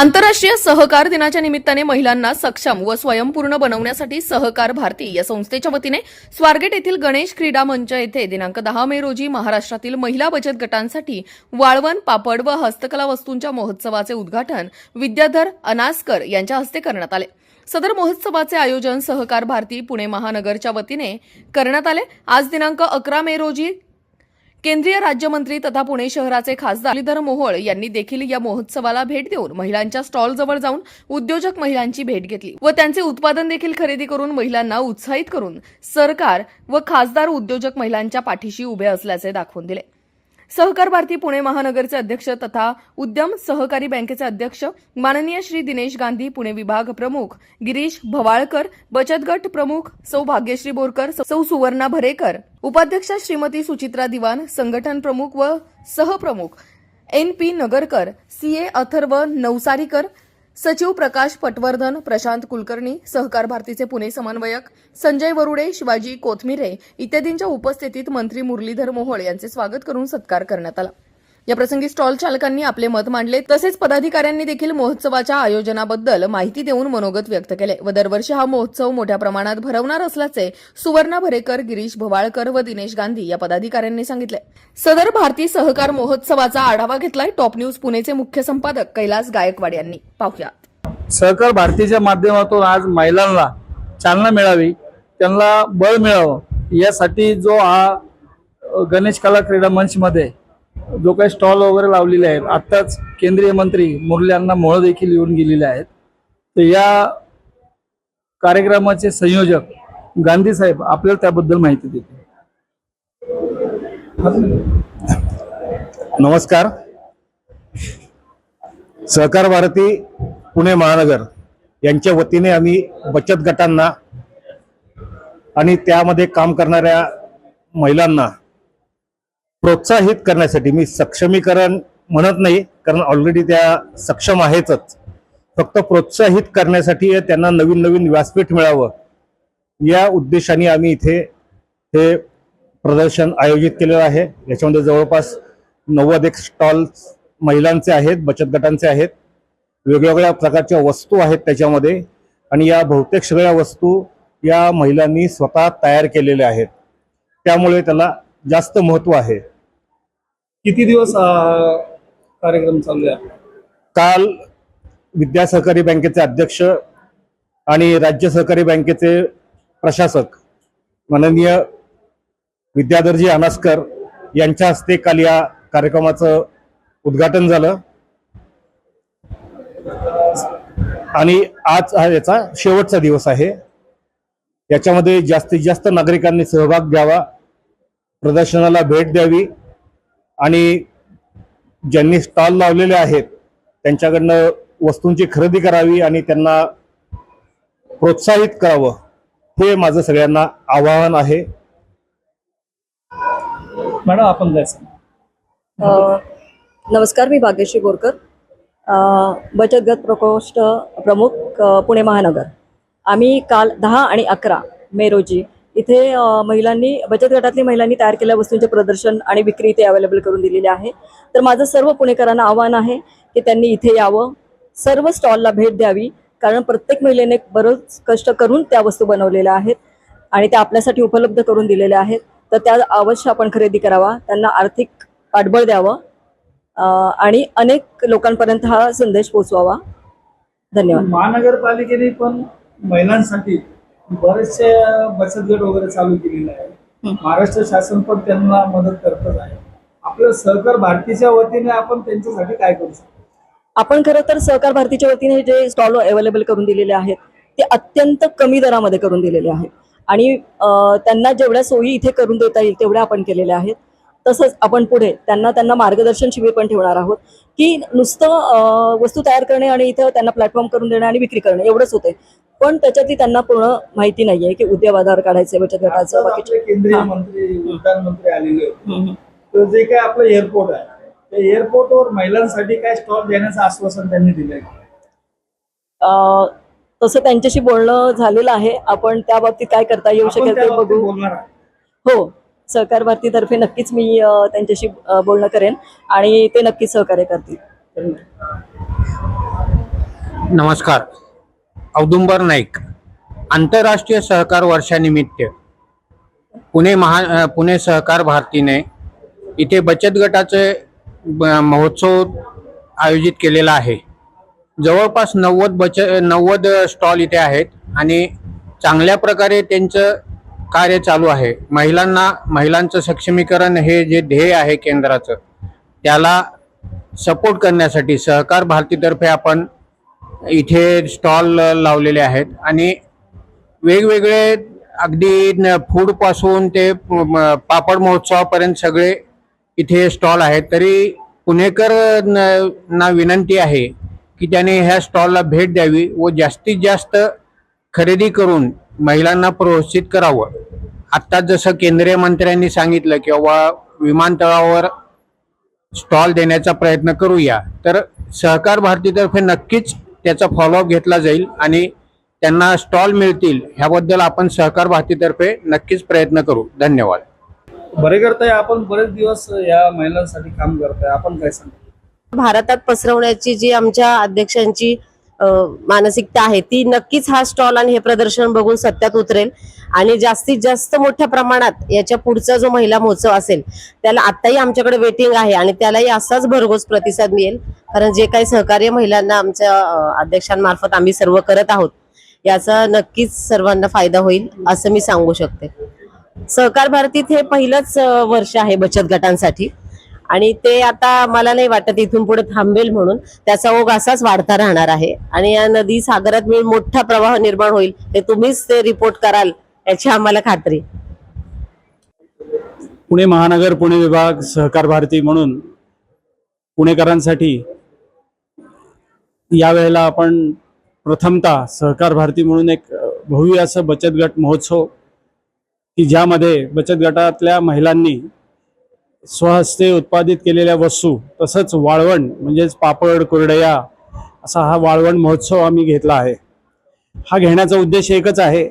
आंतरराष्ट्रीय सहकार दिनाच्या निमित्ताने महिलांना सक्षम व स्वयंपूर्ण बनवण्यासाठी सहकार भारती या संस्थेच्या वतीने स्वारगेट येथील गणेश क्रीडा मंच येथे दिनांक दहा मे रोजी महाराष्ट्रातील महिला बचत गटांसाठी वाळवण पापड व हस्तकला वस्तूंच्या महोत्सवाचे उद्घाटन विद्याधर अनासकर यांच्या हस्ते करण्यात आले. सदर महोत्सवाचे आयोजन सहकार भारती पुणे महानगरच्या वतीने करण्यात आले. आज दिनांक अकरा मे रोजी केंद्रीय राज्यमंत्री तथा पुणे शहराचे खासदार मुरलीधर मोहोळ यांनी देखील या महोत्सवाला भेट देऊन महिलांच्या स्टॉलजवळ जाऊन उद्योजक महिलांची भेट घेतली व त्यांचे उत्पादन देखील खरेदी करून महिलांना उत्साहित करून सरकार व खासदार उद्योजक महिलांच्या पाठीशी उभे असल्याचे दाखवून दिले. सहकार भारती पुणे महानगरचे अध्यक्ष तथा उद्यम सहकारी बँकेचे अध्यक्ष माननीय श्री दिनेश गांधी पुणे विभाग प्रमुख गिरीश भवाळकर बचत गट प्रमुख सौ भाग्यश्री बोरकर सौ सुवर्णा भरेकर उपाध्यक्षा श्रीमती सुचित्रा दिवान संघटन प्रमुख व सहप्रमुख N P Nagarkar C A Atharva Navsarikar सचिव प्रकाश पटवर्धन प्रशांत कुलकर्णी सहकार भारतीचे पुणे समन्वयक संजय वरुडे शिवाजी कोथमिरे इत्यादींच्या उपस्थितीत मंत्री मुरलीधर मोहोळ यांचे स्वागत करून सत्कार करण्यात आला. याप्रसंगी स्टॉल चालकांनी आपले मत मांडले. तसेच पदाधिकाऱ्यांनी देखील महोत्सवाच्या आयोजनाबद्दल माहिती देऊन मनोगत व्यक्त केले व दरवर्षी हा महोत्सव मोठ्या प्रमाणात भरवणार असल्याचे सुवर्णा भरेकर गिरीश भवाळकर व दिनेश गांधी या पदाधिकाऱ्यांनी सांगितले. सदर भारतीय सहकार महोत्सवाचा आढावा घेतलाय. टॉप न्यूज पुणेचे मुख्य संपादक कैलास गायकवाड यांनी. पाहुयात. सहकार भारतीच्या माध्यमातून आज महिलांना चालना मिळावी त्यांना बळ मिळावं यासाठी जो हा गणेश कला क्रीडा मंचमध्ये जो काही स्टॉल वगैरे लावलेले आहेत आत्ताच केंद्रीय मंत्री मुरल्यांना अण्णा देखील येऊन गेलेले आहेत. तर या कार्यक्रमाचे संयोजक गांधी साहेब आपल्याला त्याबद्दल माहिती देतील. नमस्कार. सहकार भारती पुणे महानगर यांच्या वतीने आम्ही बचत गटांना आणि त्यामध्ये काम करणाऱ्या महिलांना प्रोत्साहित करण्यासाठी मी सक्षमीकरण म्हणत नाही कारण ऑलरेडी त्या सक्षम आहेतच. फक्त प्रोत्साहित करण्यासाठी त्यांना नवीन नवीन व्यासपीठ मिळावं. या उद्देशाने आम्ही इथे हे प्रदर्शन आयोजित केलेलं आहे. याच्यामध्ये जवळपास नव्वद एक स्टॉल्स महिलांचे आहेत बचत गटांचे आहेत. वेगवेगळ्या प्रकारच्या वस्तू आहेत त्याच्यामध्ये. आणि या बहुतेक सगळ्या वस्तू या महिलांनी स्वतः तयार केलेल्या आहेत. त्यामुळे त्याला जास्त महत्त्व आहे. किती दिवस कार्यक्रम चालू आहे? काल विद्या सहकारी बँकेचे अध्यक्ष आणि राज्य सहकारी बँकेचे प्रशासक माननीय विद्याधरजी अनासकर यांच्या हस्ते काल या कार्यक्रमाचं उद्घाटन झालं. आणि आज हा याचा शेवटचा दिवस आहे. याच्यामध्ये जास्तीत जास्त नागरिकांनी सहभाग घ्यावा. प्रदर्शनाला भेट द्यावी आणि ज्यांनी स्टॉल लावलेले आहेत त्यांच्याकडनं वस्तूंची खरेदी करावी आणि त्यांना प्रोत्साहित करावं हे माझं सगळ्यांना आवाहन आहे. मॅडम आपण नमस्कार मी भाग्यश्री बोरकर बचत गट प्रकोष्ठ प्रमुख पुणे महानगर. आम्ही काल दहा आणि अकरा मे रोजी इथे महिलांनी बचत गटातली महिलांनी तयार केलेल्या वस्तूंचे प्रदर्शन आणि विक्री इथे अवेलेबल करून दिलेले आहे. तर माझं सर्व पुणेकरांना आव्हान आहे की त्यांनी इथे यावं. सर्व स्टॉलला भेट द्यावी कारण प्रत्येक महिलेने बरंच कष्ट करून त्या वस्तू बनवलेल्या आहेत आणि त्या आपल्यासाठी उपलब्ध करून दिलेल्या आहेत. तर त्या अवश्य आपण खरेदी करावा. त्यांना आर्थिक पाठबळ द्यावं आणि अनेक लोकांपर्यंत हा संदेश पोचवावा धन्यवाद. महानगरपालिकेने पण महिलांसाठी बरेचसे बचत गट वगैरे चालू केलेले आहे महाराष्ट्र शासन पण त्यांना मदत करतच आहे. आपलं सहकार भारतीच्या वतीने आपण त्यांच्यासाठी काय करू शकतो? आपण खरं तर सहकार भारतीच्या वतीने जे स्टॉल अवेलेबल करून दिलेले आहेत ते अत्यंत कमी दरामध्ये करून दिलेले आहेत. आणि त्यांना जेवढ्या सोयी इथे करून देता येईल तेवढ्या आपण केलेल्या आहेत. तसंच आपण पुढे त्यांना त्यांना मार्गदर्शन शिबिर पण ठेवणार आहोत की नुसतं वस्तू तयार करणे आणि इथं त्यांना प्लॅटफॉर्म करून देणे आणि विक्री करणे एवढंच होते पण त्याच्यातली त्यांना पूर्ण माहिती नाहीये की उद्योग आधार काढायचे बचत गटाचं बाकीचे. केंद्रीय. मंत्री उड्डाण मंत्री आलेले होते. तर जे काय आपलं एअरपोर्ट आहे त्या एअरपोर्टवर महिलांसाठी काय स्टॉल देण्याचं आश्वासन त्यांनी दिलंय? अं, तसं त्यांच्याशी बोलणं झालेलं आहे. आपण त्या बाबतीत काय करता येऊ शकेल ते बघू. बोलणार आहे हो सहकार भारतीतर्फे नक्कीच मी अं, त्यांच्याशी अं, बोलणं करेन आणि ते नक्कीच सहकार्य करतील. नमस्कार. औदुंबर नाईक आंतरराष्ट्रीय सहकार वर्षानिमित्त पुणे महा पुणे सहकार भारतीने इथे बचत गटाचे ब- महोत्सव आयोजित केलेला आहे. जवळपास नव्वद बच नव्वद स्टॉल इथे आहेत आणि चांगल्या प्रकारे त्यांचं कार्य चालू आहे. महिलांना महिलांचं सक्षमीकरण हे जे ध्येय आहे केंद्राचं त्याला सपोर्ट करण्यासाठी सहकार भारतीतर्फे आपण इथे स्टॉल लावलेले आहेत आणि वेगवेगळे अगदी न- ते पापड महोत्सवापर्यंत सगळे इथे स्टॉल आहेत. तरी पुणेकर ना विनंती आहे की त्याने ह्या स्टॉलला भेट द्यावी व जास्तीत जास्त खरेदी करून महिलांना प्रोत्साहित करावं. आत्ता जसं केंद्रीय मंत्र्यांनी सांगितलं की बाबा विमानतळावर स्टॉल देण्याचा प्रयत्न करूया तर सहकार भारतीतर्फे नक्कीच त्याचा फॉलोअप घेतला जाईल आणि त्यांना स्टॉल मिळतील ह्याबद्दल आपण सहकार भारतीतर्फे नक्कीच प्रयत्न करू. धन्यवाद. बरे करताय आपण बरेच दिवस या महिलांसाठी काम करताय. आपण काय सांगता? भारतात पसरवण्याची जी आमच्या अध्यक्षांची मानसिकता आहे ती नक्कीच हा स्टॉल आणि हे प्रदर्शन बघून सत्यात उतरेल. आणि जास्तीत जास्त मोठ्या प्रमाणात याच्या पुढचा जो महिला महोत्सव असेल त्याला आत्ताही आमच्याकडे वेटिंग आहे आणि त्यालाही असाच भरघोस प्रतिसाद मिळेल. कारण जे काही सहकार्य महिलांना आमच्या अध्यक्षांमार्फत आम्ही सर्व करत आहोत याचा नक्कीच सर्वांना फायदा होईल असं मी सांगू शकते. सहकार भारतीत हे पहिलंच वर्ष आहे बचत गटांसाठी. आणि ते आता मला नाही वाटत इथून पुढे थांबेल म्हणून. त्याचा ओघ असाच वाढता राहणार आहे. आणि या नदी सागरात मिळून मोठा प्रवाह निर्माण होईल ते तुम्हीच ते रिपोर्ट कराल याची आम्हाला खात्री. पुणे महानगर पुणे विभाग सहकार भारती म्हणून पुणेकरांसाठी यावेळेला आपण प्रथमतः सहकार भारती म्हणून एक भव्य असं बचत गट महोत्सव की ज्यामध्ये बचत गटातल्या महिलांनी स्वहस्ते उत्पादित केलेल्या वस्तू तसंच वाळवण म्हणजेच पापड कुरडया असा हा वाळवण महोत्सव आम्ही घेतला आहे. हा घेण्याचा उद्देश एकच आहे.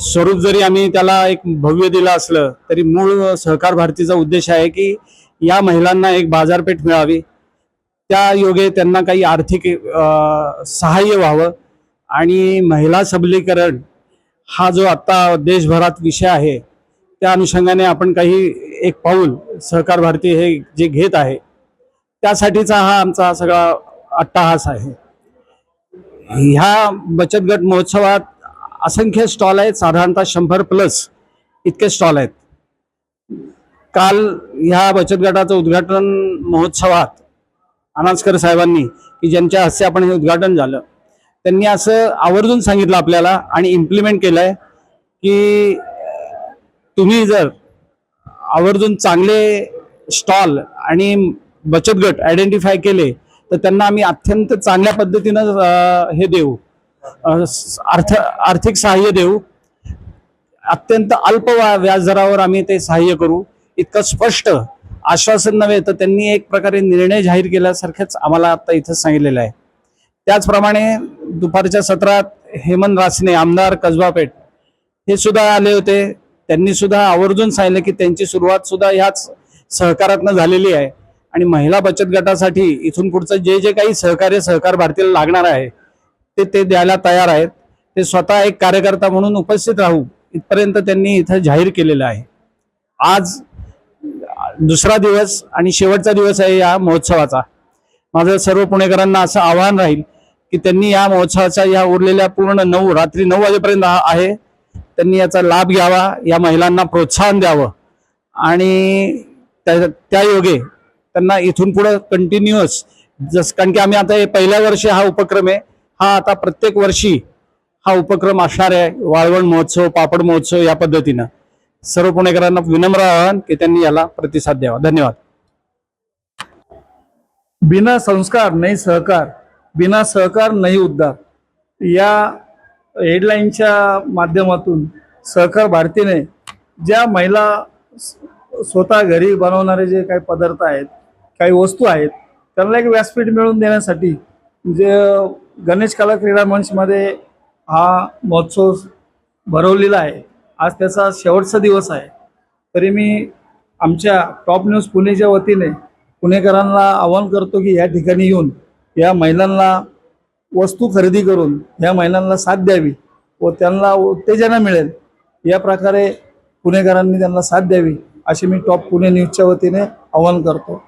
स्वरूप जरी आम्ही त्याला एक भव्य दिलं असलं तरी मूळ सहकार भारतीचा उद्देश आहे की या महिलांना एक बाजारपेठ मिळावी. त्या योगे त्यांना काही आर्थिक सहाय्य व्हावं आणि महिला सबलीकरण हा जो आत्ता देशभरात विषय आहे त्या अनुषंगाने आपण काही एक पाऊल सहकार भारती हे जे घेत आहे त्यासाठीचा हा आमचा सगळा अट्टाहास आहे. ह्या बचत गट महोत्सवात असंख्य स्टॉल आहेत साधारणतः शंभर प्लस इतके स्टॉल आहेत. काल ह्या बचत गटाचं उद्घाटन महोत्सवात अनाजकर साहेबांनी की ज्यांच्या हस्ते आपण हे उद्घाटन झालं त्यांनी असं आवर्जून सांगितलं आपल्याला आणि इम्प्लिमेंट केलंय की तुम्ही जर आवर्जून चांगले स्टॉल आणि बचत गट आयडेंटिफाय केले तर त्यांना आम्ही अत्यंत चांगल्या पद्धतीनं हे देऊ. अर्थ आर्थिक सहाय्य देऊ. अत्यंत अल्प व्याजदरावर आम्ही ते सहाय्य करू. इतकं स्पष्ट आश्वासन नव्हे तर त्यांनी एक प्रकारे निर्णय जाहीर केल्यासारखेच आम्हाला आता इथं सांगितलेलं आहे. त्याचप्रमाणे दुपारच्या सत्रात हेमंत रासने आमदार कसबापेठ हे सुद्धा आले होते. त्यांनी सुद्धा आवर्जून सांगितलं की त्यांची सुरुवात सुद्धा ह्याच सहकारातनं झालेली आहे. आणि महिला बचत गटासाठी इथून पुढचं जे जे काही सहकार्य सहकार भारतीला लागणार आहे ते ते द्यायला तयार आहेत. ते स्वतः एक कार्यकर्ता म्हणून उपस्थित राहू इथपर्यंत त्यांनी इथं जाहीर केलेलं आहे. आज दुसरा दिवस आणि शेवटचा दिवस आहे या महोत्सवाचा. माझं सर्व पुणेकरांना असं आवाहन राहील की त्यांनी या महोत्सवाचा या उरलेल्या पूर्ण नऊ रात्री नऊ वाजेपर्यंत हा आहे. त्यांनी याचा लाभ घ्यावा या महिलांना प्रोत्साहन द्यावं. आणि त्या त्या योगे त्यांना इथून पुढे कंटिन्युअस जस कारण की आम्ही आता हे पहिल्या वर्षी हा उपक्रम आहे. हा आता प्रत्येक वर्षी हा उपक्रम असणार आहे. वाळवण महोत्सव पापड महोत्सव या पद्धतीनं. सर्व पुणेकरांना विनम्र आवाहन की त्यांनी याला प्रतिसाद द्यावा. धन्यवाद. बिना संस्कार नाही सहकार बिना सहकार नाही उद्धार. या हेडलाईनच्या माध्यमातून सहकार भारतीने ज्या महिला स्वतः घरी बनवणारे जे काही पदार्थ आहेत काही वस्तू आहेत त्यांना एक व्यासपीठ मिळवून देण्यासाठी जे गणेश कला क्रीडा मंचमध्ये हा महोत्सव भरवलेला आहे. आज त्याचा शेवटचा दिवस आहे. तरी मी आमच्या टॉप न्यूज पुणेच्या वतीने पुणेकरांना आवाहन करतो की या ठिकाणी येऊन या महिलांना वस्तू खरेदी करून ह्या महिलांना साथ द्यावी व त्यांना उत्तेजना मिळेल. या प्रकारे पुणेकरांनी त्यांना साथ द्यावी अशी मी टॉप पुणे न्यूजच्या वतीने आवाहन करतो.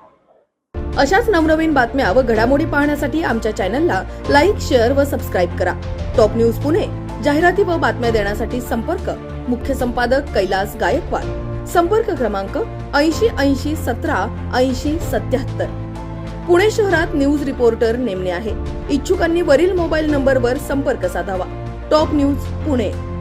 अशाच नवनवीन बातम्या व घडामोडी पाहण्यासाठी आमच्या चॅनलला लाईक शेअर व सबस्क्राईब करा. टॉप न्यूज पुणे जाहिराती व बातम्या देण्यासाठी संपर्क मुख्य संपादक कैलास गायकवाड. संपर्क क्रमांक ऐंशी ऐंशी सतरा ऐंशी सत्याहत्तर. पुणे शहरात न्यूज रिपोर्टर नेमणे आहे. इच्छुकांनी वरील मोबाईल नंबरवर संपर्क साधावा. Top news Pune.